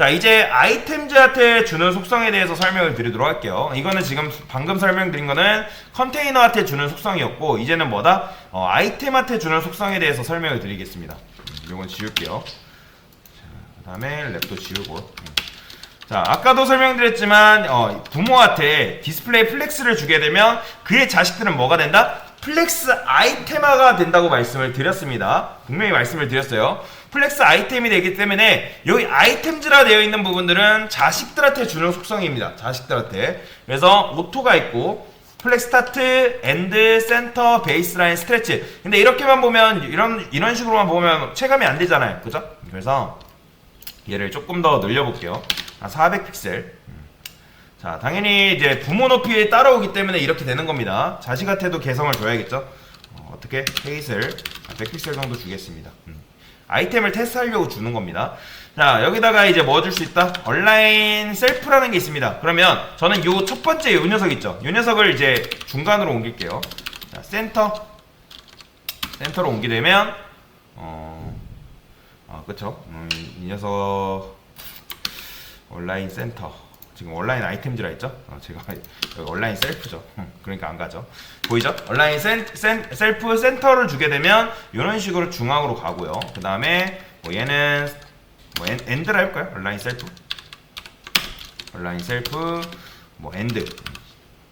자 이제 아이템즈한테 주는 속성에 대해서 설명을 드리도록 할게요. 이거는 지금 방금 설명드린 거는 컨테이너한테 주는 속성이었고 이제는 뭐다? 어, 아이템한테 주는 속성에 대해서 설명을 드리겠습니다. 음, 이건 지울게요. 그 다음에 랩도 지우고 음. 자 아까도 설명드렸지만 어, 부모한테 디스플레이 플렉스를 주게 되면 그의 자식들은 뭐가 된다? 플렉스 아이템화가 된다고 말씀을 드렸습니다. 분명히 말씀을 드렸어요. 플렉스 아이템이 되기 때문에 여기 아이템즈라 되어 있는 부분들은 자식들한테 주는 속성입니다. 자식들한테. 그래서 오토가 있고 플렉 스타트, 엔드, 센터, 베이스라인, 스트레치. 근데 이렇게만 보면 이런 이런 식으로만 보면 체감이 안 되잖아요. 그죠? 그래서 얘를 조금 더 늘려 볼게요. 한 400픽셀. 자, 당연히 이제 부모 높이에 따라오기 때문에 이렇게 되는 겁니다. 자식한테도 개성을 줘야겠죠? 어, 떻게 페이스를 100픽셀 정도 주겠습니다. 음. 아이템을 테스트하려고 주는 겁니다. 자, 여기다가 이제 뭐 줄 수 있다? 온라인 셀프라는 게 있습니다. 그러면 저는 요 첫 번째 요 녀석 있죠? 요 녀석을 이제 중간으로 옮길게요. 자, 센터. 센터로 옮기게 되면, 어, 아, 그쵸. 음, 이 녀석, 온라인 센터. 지금 온라인 아이템즈라 했죠? 어, 제가 온라인 셀프죠. 음, 그러니까 안 가죠. 보이죠? 온라인 센, 센, 셀프 센터를 주게 되면 이런 식으로 중앙으로 가고요. 그 다음에 뭐 얘는 뭐 엔, 엔드라 할까요? 온라인 셀프. 온라인 셀프 뭐 엔드.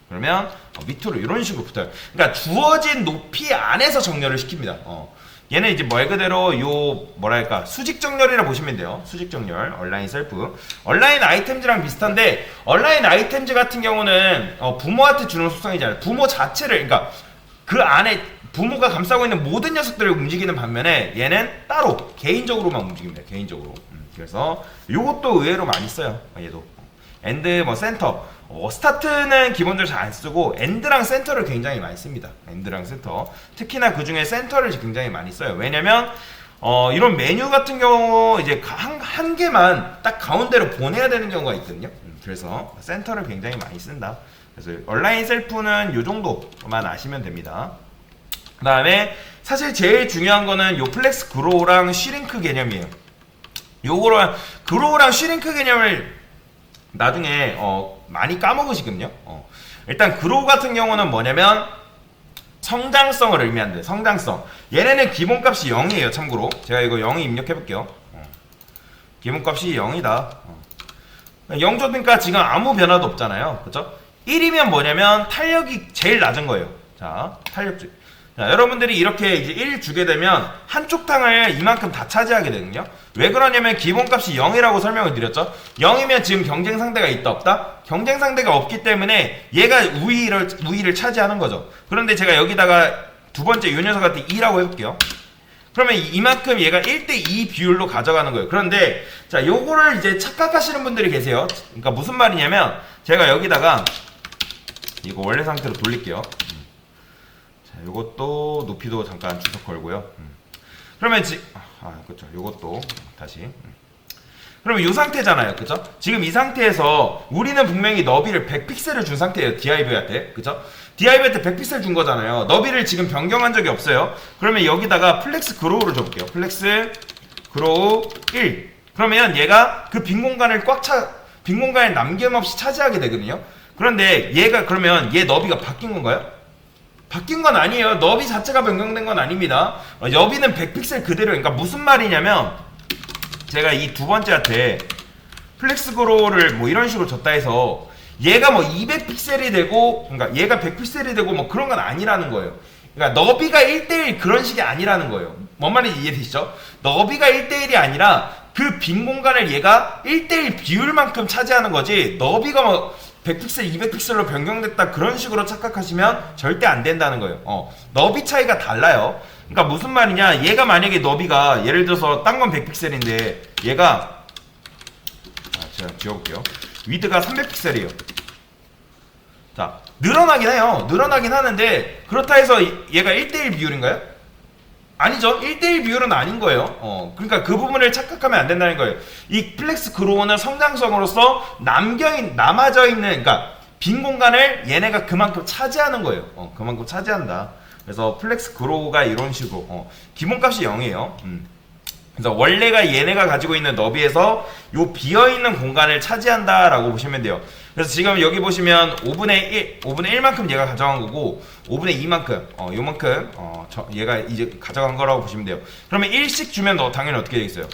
그러면 어, 밑으로 이런 식으로 붙어요. 그러니까 주어진 높이 안에서 정렬을 시킵니다. 어. 얘는 이제 말 그대로 요 뭐랄까 수직 정렬이라 보시면 돼요. 수직 정렬, 온라인 셀프. 온라인 아이템즈랑 비슷한데 온라인 아이템즈 같은 경우는 어, 부모한테 주는 속성이잖아요. 부모 자체를 그러니까 그 안에 부모가 감싸고 있는 모든 녀석들을 움직이는 반면에 얘는 따로 개인적으로만 움직입니다. 개인적으로. 음, 그래서 요것도 의외로 많이 써요. 아, 얘도. 엔드 뭐 센터. 어, 스타트는 기본적으로 잘 안 쓰고 엔드랑 센터를 굉장히 많이 씁니다. 엔드랑 센터. 특히나 그 중에 센터를 굉장히 많이 써요. 왜냐면 어, 이런 메뉴 같은 경우 이제 한, 한 개만 딱 가운데로 보내야 되는 경우가 있거든요. 음, 그래서 센터를 굉장히 많이 쓴다. 그래서 온라인 셀프는 요 정도만 아시면 됩니다. 그 다음에 사실 제일 중요한 거는 요 플렉스 그로우랑 쉬링크 개념이에요. 요거랑 그로우랑 쉬링크 개념을 나중에 어, 많이 까먹으시거든요. 어. 일단 그로우 같은 경우는 뭐냐면 성장성을 의미한대. 성장성. 얘네는 기본값이 0이에요. 참고로 제가 이거 0이 입력해 볼게요. 어. 기본값이 0이다. 어. 0 줬으니까 지금 아무 변화도 없잖아요. 그렇죠? 1이면 뭐냐면 탄력이 제일 낮은 거예요. 자, 탄력주. 자, 여러분들이 이렇게 이제 1 주게 되면 한쪽 탕을 이만큼 다 차지하게 되거든요. 왜 그러냐면 기본값이 0이라고 설명을 드렸죠. 0이면 지금 경쟁 상대가 있다 없다? 경쟁 상대가 없기 때문에 얘가 우위를 우위를 차지하는 거죠. 그런데 제가 여기다가 두 번째 요 녀석한테 2라고 해볼게요. 그러면 이- 이만큼 얘가 1대2 비율로 가져가는 거예요. 그런데 자, 요거를 이제 착각하시는 분들이 계세요. 그러니까 무슨 말이냐면 제가 여기다가 이거 원래 상태로 돌릴게요. 자, 요것도 높이도 잠깐 주석 걸고요. 음. 그러면 지 아, 그렇죠. 요것도 다시. 음. 그러면 이 상태잖아요. 그죠? 지금 이 상태에서 우리는 분명히 너비를 100픽셀을 준 상태예요. DIV한테. 그죠? DIV한테 100픽셀 준 거잖아요. 너비를 지금 변경한 적이 없어요. 그러면 여기다가 플렉스 그로우를 줘볼게요. 플렉스 그로우 1. 그러면 얘가 그 빈 공간을 꽉 차, 빈 공간을 남김없이 차지하게 되거든요. 그런데 얘가 그러면 얘 너비가 바뀐 건가요? 바뀐 건 아니에요. 너비 자체가 변경된 건 아닙니다. 어, 여비는 100픽셀 그대로. 그러니까 무슨 말이냐면 제가 이 두 번째 한테 플렉스 그로를 뭐 이런 식으로 줬다 해서 얘가 뭐 200픽셀이 되고 그러니까 얘가 100픽셀이 되고 뭐 그런 건 아니라는 거예요. 그러니까 너비가 1대1 그런 식이 아니라는 거예요. 뭔 말인지 이해되시죠? 너비가 1대1이 아니라 그 빈 공간을 얘가 1대1 비율만큼 차지하는 거지 너비가 뭐 100픽셀, 200픽셀로 변경됐다 그런 식으로 착각하시면 절대 안 된다는 거예요. 어, 너비 차이가 달라요. 그러니까 무슨 말이냐? 얘가 만약에 너비가 예를 들어서 딴 건 100픽셀인데 얘가 아, 제가 지워볼게요. 위드가 300픽셀이에요. 자, 늘어나긴 해요. 늘어나긴 하는데 그렇다 해서 얘가 1대1 비율인가요? 아니죠. 1대1 비율은 아닌 거예요. 어, 그러니까 그 부분을 착각하면 안 된다는 거예요. 이 플렉스 그로우는 성장성으로서 남겨, 남아져 있는, 그러니까 빈 공간을 얘네가 그만큼 차지하는 거예요. 어, 그만큼 차지한다. 그래서 플렉스 그로우가 이런 식으로, 어, 기본값이 0이에요. 음. 그래서 원래가 얘네가 가지고 있는 너비에서 요 비어있는 공간을 차지한다라고 보시면 돼요. 그래서 지금 여기 보시면 5분의 1, 5분의 1만큼 얘가 가져간 거고 5분의 2만큼, 어, 요만큼 어, 저, 얘가 이제 가져간 거라고 보시면 돼요. 그러면 1씩 주면 너 당연히 어떻게 되겠어요?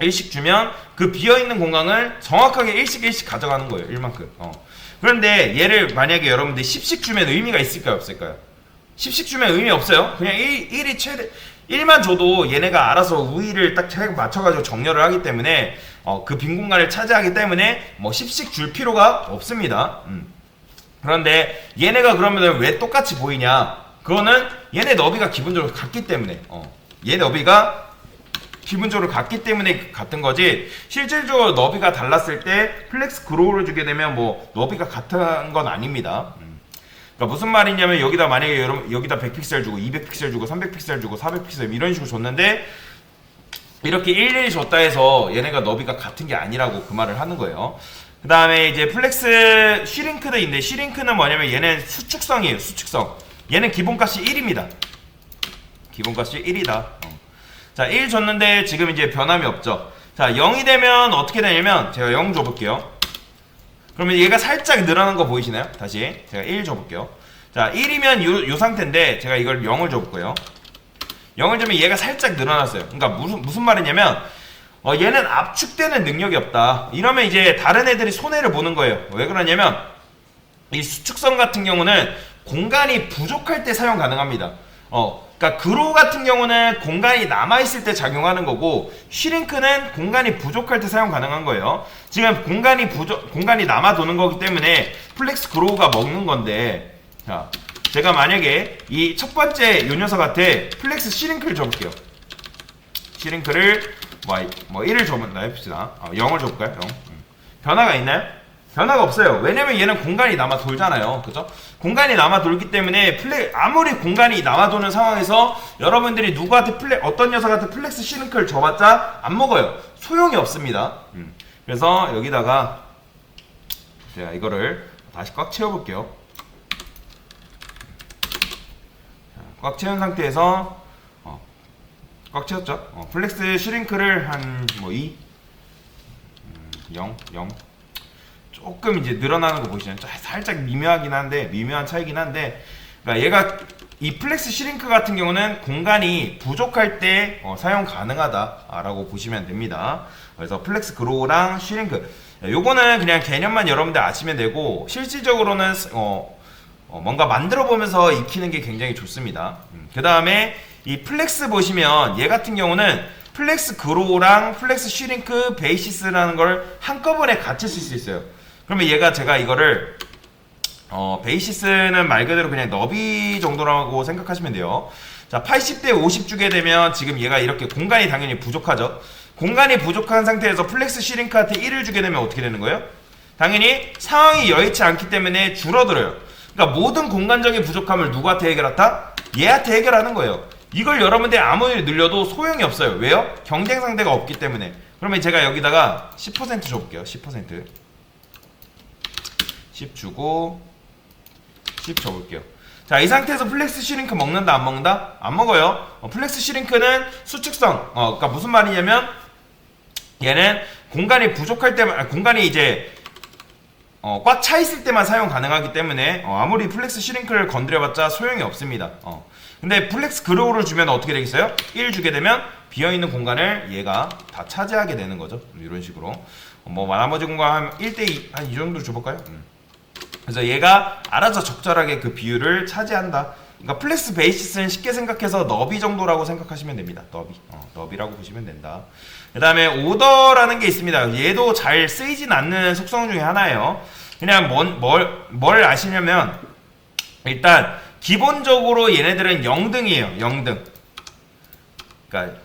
1씩 주면 그 비어있는 공간을 정확하게 1씩 1씩 가져가는 거예요. 1만큼. 어. 그런데 얘를 만약에 여러분들 10씩 주면 의미가 있을까요? 없을까요? 10씩 주면 의미 없어요. 그냥 1, 1이 최대 1만 줘도 얘네가 알아서 우위를 딱 맞춰가지고 정렬을 하기 때문에 어, 그 빈 공간을 차지하기 때문에 뭐 10씩 줄 필요가 없습니다. 음. 그런데 얘네가 그러면 왜 똑같이 보이냐? 그거는 얘네 너비가 기본적으로 같기 때문에 어. 얘 너비가 기본적으로 같기 때문에 같은 거지 실질적으로 너비가 달랐을 때 플렉스 그로우를 주게 되면 뭐 너비가 같은 건 아닙니다. 음. 그러니까 무슨 말이냐면 여기다 만약에 여러분 여기다 100픽셀 주고 200픽셀 주고 300픽셀 주고 400픽셀 이런 식으로 줬는데 이렇게 일일이 줬다 해서 얘네가 너비가 같은 게 아니라고 그 말을 하는 거예요. 그 다음에 이제 플렉스 쉬링크도 있는데 쉬링크는 뭐냐면 얘는 수축성이에요. 수축성. 얘는 기본값이 1입니다. 기본값이 1이다. 어. 자, 1 줬는데 지금 이제 변함이 없죠. 자, 0이 되면 어떻게 되냐면 제가 0 줘볼게요. 그러면 얘가 살짝 늘어난 거 보이시나요? 다시 제가 1 줘볼게요. 자, 1이면 요, 요 상태인데 제가 이걸 0을 줘볼 거예요. 0을 주면 얘가 살짝 늘어났어요. 그러니까 무슨 무슨 말이냐면 어, 얘는 압축되는 능력이 없다. 이러면 이제 다른 애들이 손해를 보는 거예요. 왜 그러냐면 이 수축성 같은 경우는 공간이 부족할 때 사용 가능합니다. 어, 그러니까 그로 같은 경우는 공간이 남아 있을 때 작용하는 거고 슈링크는 공간이 부족할 때 사용 가능한 거예요. 지금 공간이 부족 공간이 남아 도는 거기 때문에 플렉스 그로우가 먹는 건데 자, 제가 만약에 이 첫 번째 요 녀석한테 플렉스 슈링크를 줘볼게요. 슈링크를 뭐, 뭐 1을 줘본다 해봅시다. 어, 0을 줘볼까요? 0. 음. 변화가 있나요? 변화가 없어요. 왜냐면 얘는 공간이 남아 돌잖아요. 그죠? 공간이 남아 돌기 때문에 플레 아무리 공간이 남아 도는 상황에서 여러분들이 누구한테 플레 어떤 녀석한테 플렉스 슈링크를 줘봤자 안 먹어요. 소용이 없습니다. 음. 그래서 여기다가 제가 이거를 다시 꽉 채워볼게요. 자, 꽉 채운 상태에서 어, 꽉 채웠죠? 어, 플렉스 슈링크를 한 뭐 2, 음, 0, 0 조금 이제 늘어나는 거 보시면 살짝 미묘하긴 한데 미묘한 차이긴 한데 그러니까 얘가 이 플렉스 슈링크 같은 경우는 공간이 부족할 때 어, 사용 가능하다라고 보시면 됩니다. 그래서 플렉스 그로우랑 슈링크 요거는 그냥 개념만 여러분들 아시면 되고 실질적으로는 어, 어, 뭔가 만들어 보면서 익히는 게 굉장히 좋습니다. 음, 그 다음에 이 플렉스 보시면 얘 같은 경우는 플렉스 그로우랑 플렉스 슈링크 베이시스라는 걸 한꺼번에 같이 쓸 수 있어요. 그러면 얘가 제가 이거를 어, 베이시스는 말 그대로 그냥 너비 정도라고 생각하시면 돼요. 자, 80대 50 주게 되면 지금 얘가 이렇게 공간이 당연히 부족하죠. 공간이 부족한 상태에서 플렉스 슈링크한테 1을 주게 되면 어떻게 되는 거예요? 당연히 상황이 여의치 않기 때문에 줄어들어요. 그러니까 모든 공간적인 부족함을 누구한테 해결했다? 얘한테 해결하는 거예요. 이걸 여러분들 아무리 늘려도 소용이 없어요. 왜요? 경쟁 상대가 없기 때문에. 그러면 제가 여기다가 10% 줘볼게요. 10%. 10 주고 10 줘볼게요. 자, 이 상태에서 플렉스 슈링크 먹는다, 안 먹는다? 안 먹어요. 어, 플렉스 슈링크는 수축성. 어, 그러니까 무슨 말이냐면 얘는 공간이 부족할 때만, 아, 공간이 이제 어, 꽉 차 있을 때만 사용 가능하기 때문에 어, 아무리 플렉스 슈링크를 건드려봤자 소용이 없습니다. 어. 근데 플렉스 그로우를 주면 어떻게 되겠어요? 1 주게 되면 비어있는 공간을 얘가 다 차지하게 되는 거죠. 이런 식으로. 어, 뭐 나머지 공간 한 1대2 한 이 정도 줘볼까요? 음. 그래서 얘가 알아서 적절하게 그 비율을 차지한다. 그러니까 플렉스 베이시스는 쉽게 생각해서 너비 정도라고 생각하시면 됩니다. 너비. 어, 너비라고 보시면 된다. 그 다음에 오더라는 게 있습니다. 얘도 잘 쓰이진 않는 속성 중에 하나예요. 그냥 뭔, 뭘, 뭘 아시냐면 일단 기본적으로 얘네들은 0등이에요. 0등. 그러니까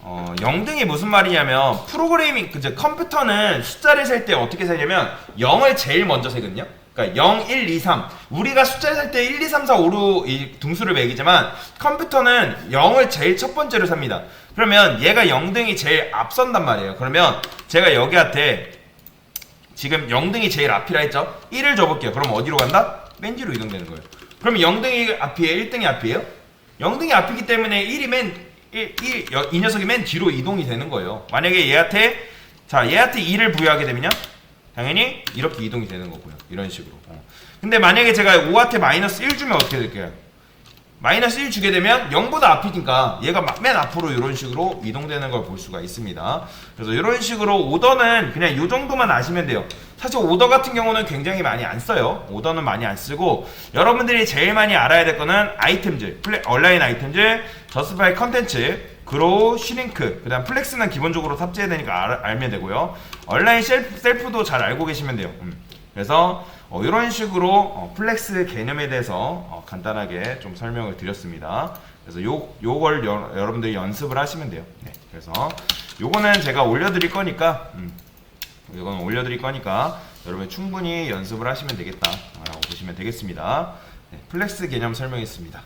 어, 0등이 무슨 말이냐면 프로그래밍 그제 컴퓨터는 숫자를 셀 때 어떻게 세냐면 0을 제일 먼저 세거든요. 그러니까 0, 1, 2, 3. 우리가 숫자를 셀 때 1, 2, 3, 4, 5로 이 등수를 매기지만 컴퓨터는 0을 제일 첫 번째로 삽니다. 그러면 얘가 0등이 제일 앞선단 말이에요. 그러면 제가 여기한테 지금 0등이 제일 앞이라 했죠? 1을 줘볼게요. 그럼 어디로 간다? 맨 뒤로 이동되는 거예요. 그러면 0등이 앞이에요? 1등이 앞이에요? 0등이 앞이기 때문에 1이 맨 1, 1, 여- 이 녀석이 맨 뒤로 이동이 되는 거예요. 만약에 얘한테 자 얘한테 2를 부여하게 되면요. 당연히 이렇게 이동이 되는 거고요. 이런 식으로. 어. 근데 만약에 제가 5한테 마이너스 1 주면 어떻게 될까요? 마이너스 1 주게 되면 0보다 앞이니까 얘가 막 맨 앞으로 이런 식으로 이동되는 걸 볼 수가 있습니다. 그래서 이런 식으로 오더는 그냥 이 정도만 아시면 돼요. 사실 오더 같은 경우는 굉장히 많이 안 써요. 오더는 많이 안 쓰고 여러분들이 제일 많이 알아야 될 거는 아이템즈, 플레, 온라인 아이템즈, 저스파이 컨텐츠, 그로우, 슈링크, 그 다음 플렉스는 기본적으로 탑재해야 되니까 알, 알면 되고요. 온라인 셀프, 셀프도 잘 알고 계시면 돼요. 음. 그래서 어, 이런 식으로 어, 플렉스 개념에 대해서 어, 간단하게 좀 설명을 드렸습니다. 그래서 요 요걸 여, 여러분들이 연습을 하시면 돼요. 네, 그래서 요거는 제가 올려드릴 거니까 음, 이건 올려드릴 거니까 여러분 충분히 연습을 하시면 되겠다라고 보시면 되겠습니다. 네, 플렉스 개념 설명했습니다.